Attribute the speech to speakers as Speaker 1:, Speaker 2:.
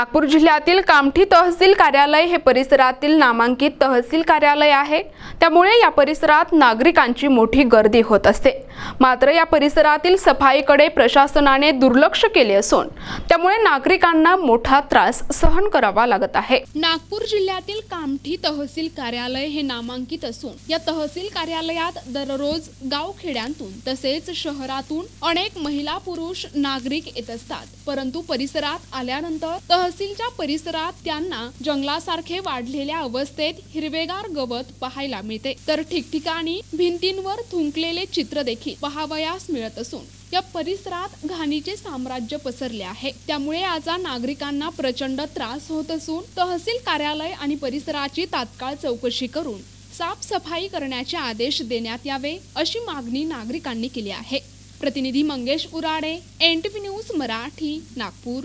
Speaker 1: नागपूर जिल्ह्यातील कामठी तहसील कार्यालय हे परिसरातील नामांकित तहसील कार्यालय आहे. त्यामुळे या परिसरात नागरिकांची मोठी गर्दी होत असते. मात्र या परिसरातील सफाईकडे प्रशासनाने दुर्लक्ष केले असून त्यामुळे नागरिकांना मोठा त्रास सहन करावा लागत आहे. नागपूर जिल्ह्यातील कामठी तहसील कार्यालय हे नामांकित असून या तहसील कार्यालयात दररोज गावखेड्यांतून तसेच शहरातून अनेक महिला पुरुष नागरिक येत असतात. परंतु परिसरात आल्यानंतर तहसीलच्या परिसरात त्यांना जंगलासारखे वाढलेल्या अवस्थेत हिरवेगार गवत पाहायला मिळते. तर ठिकठिकाणी भिंतींवर थुंकलेले चित्र देखील पाहावयास मिळत असून या परिसरात घाणीचे साम्राज्य पसरले आहे. त्यामुळे आता नागरिकांना प्रचंड त्रास होत असून तहसील कार्यालय आणि परिसराची तात्काळ चौकशी करून साफसफाई करण्याचे आदेश देण्यात यावे अशी मागणी नागरिकांनी केली आहे. प्रतिनिधी Mangesh Urade N T news Marathi Nagpur.